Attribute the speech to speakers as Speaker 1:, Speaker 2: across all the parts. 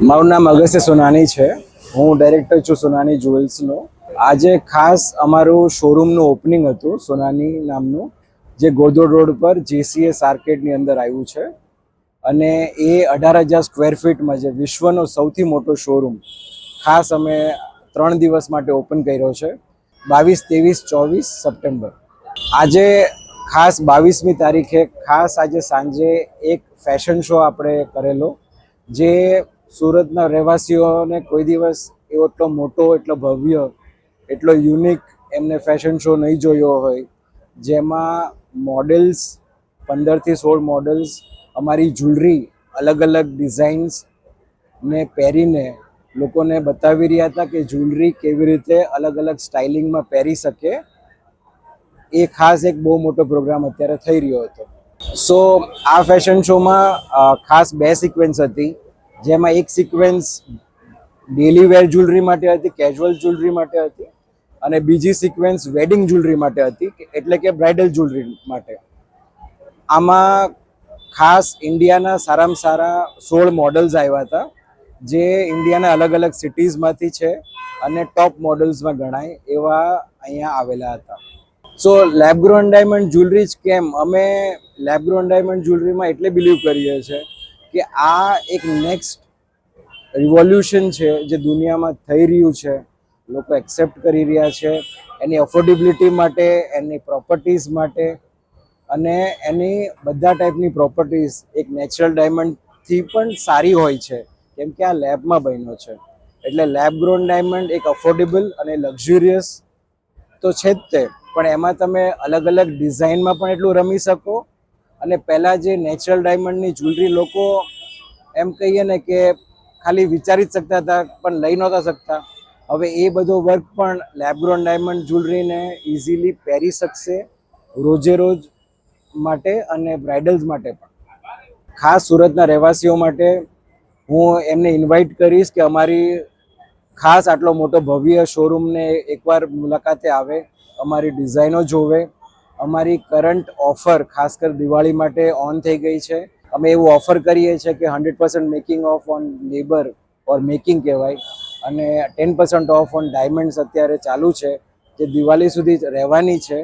Speaker 1: મારું નામ અગસ્ત્ય સોનાની છે. હું ડાયરેક્ટર છું સોનાની જ્વેલ્સનો આજે ખાસ અમારું શોરૂમનું ઓપનિંગ હતું સોનાની નામનું, જે ગોદોડ રોડ પર જેસીએસ આર્કેડની અંદર આવ્યું છે. અને એ અઢાર હજાર સ્ક્વેર ફીટમાં છે વિશ્વનો સૌથી મોટો શોરૂમ ખાસ અમે ત્રણ દિવસ માટે ઓપન કર્યો છે. બાવીસ, ત્રેવીસ, ચોવીસ સપ્ટેમ્બર. આજે ખાસ બાવીસમી તારીખે, ખાસ આજે સાંજે એક ફેશન શો આપણે કરેલો, જે સુરતના રહેવાસીઓને કોઈ દિવસ એવો એટલો મોટો, એટલો ભવ્ય, એટલો યુનિક એમને ફેશન શો નહીં જોયો હોય, જેમાં મોડેલ્સ પંદરથી સોળ મોડેલ્સ અમારી જ્વેલરી અલગ અલગ ડિઝાઇન્સ ને પહેરીને લોકોને બતાવી રહ્યા હતા કે જ્વેલરી કેવી રીતે અલગ અલગ સ્ટાઇલિંગમાં પહેરી શકે. એ ખાસ એક બહુ મોટો પ્રોગ્રામ અત્યારે થઈ રહ્યો હતો. સો આ ફેશન શોમાં ખાસ બે સિક્વન્સ હતી. જેમાં એક સિક્વન્સ ડેલી વેર જ્વેલરી માટે હતી કેઝ્યુઅલ જ્વેલરી માટે હતી અને બીજી સિક્વન્સ વેડિંગ જ્વેલરી માટે હતી એટલે કે બ્રાઇડલ જ્વેલરી માટે. આમાં ખાસ ઇન્ડિયાના સારામાં સારા સોળ મોડલ્સ આવ્યા હતા, જે ઇન્ડિયાના અલગ અલગ સિટીઝમાંથી છે અને ટોપ મોડલ્સમાં ગણાય એવા અહીંયા આવેલા હતા. સો લેબગ્રોન ડાયમંડ જ્વેલરી જ કેમ? અમે લેબગ્રોન ડાયમંડ જ્વેલરીમાં એટલે બિલીવ કરીએ છીએ કે આ એક નેક્સ્ટ રિવોલ્યુશન છે જે દુનિયામાં થઈ રહ્યું છે. લોકો એક્સેપ્ટ કરી રહ્યા છે. એની અફોર્ડેબિલિટી માટે, એની પ્રોપર્ટીઝ માટે અને એની બધા ટાઈપની પ્રોપર્ટીઝ એક નેચરલ ડાયમંડથી પણ સારી હોય છે. કેમ કે આ લેબમાં બન્યો છે. એટલે લેબ ગ્રોન ડાયમંડ એક અફોર્ડેબલ અને લક્ઝુરિયસ તો છે જ તે. પણ એમાં તમે અલગ અલગ ડિઝાઇનમાં પણ એટલું રમી શકો અને પહેલાં જે નેચરલ ડાયમંડની જ્વેલરી લોકો એમ કહીએ ને કે ખાલી વિચારી જ શકતા હતા, પણ લઈ નહોતા શકતા. હવે એ બધો વર્ક પણ લેબગ્રોન ડાયમંડ જ્વેલરીને ઇઝીલી પહેરી શકશે રોજે રોજ માટે અને બ્રાઇડલ્સ માટે પણ. ખાસ સુરતના રહેવાસીઓ માટે હું એમને ઇન્વાઇટ કરીશ કે અમારી ખાસ આટલો મોટો ભવ્ય શોરૂમને એકવાર મુલાકાતે આવે, અમારી ડિઝાઇનો જોવે અમારી કરંટ ઓફર ખાસ કર દિવાળી માટે ઓન થઈ ગઈ છે. અમે એવું ઓફર કરીએ છીએ કે hundred percent making off on labour or making કહેવાય. અને ten percent off on diamonds અત્યારે ચાલુ છે. જે દિવાળી સુધી રહેવાની છે.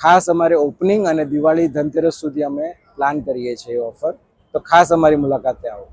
Speaker 1: ખાસ અમારે ઓપનિંગ અને દિવાળી ધનતેરસ સુધી અમે પ્લાન કરીએ છીએ એ ઓફર તો ખાસ અમારી મુલાકાતે આવો.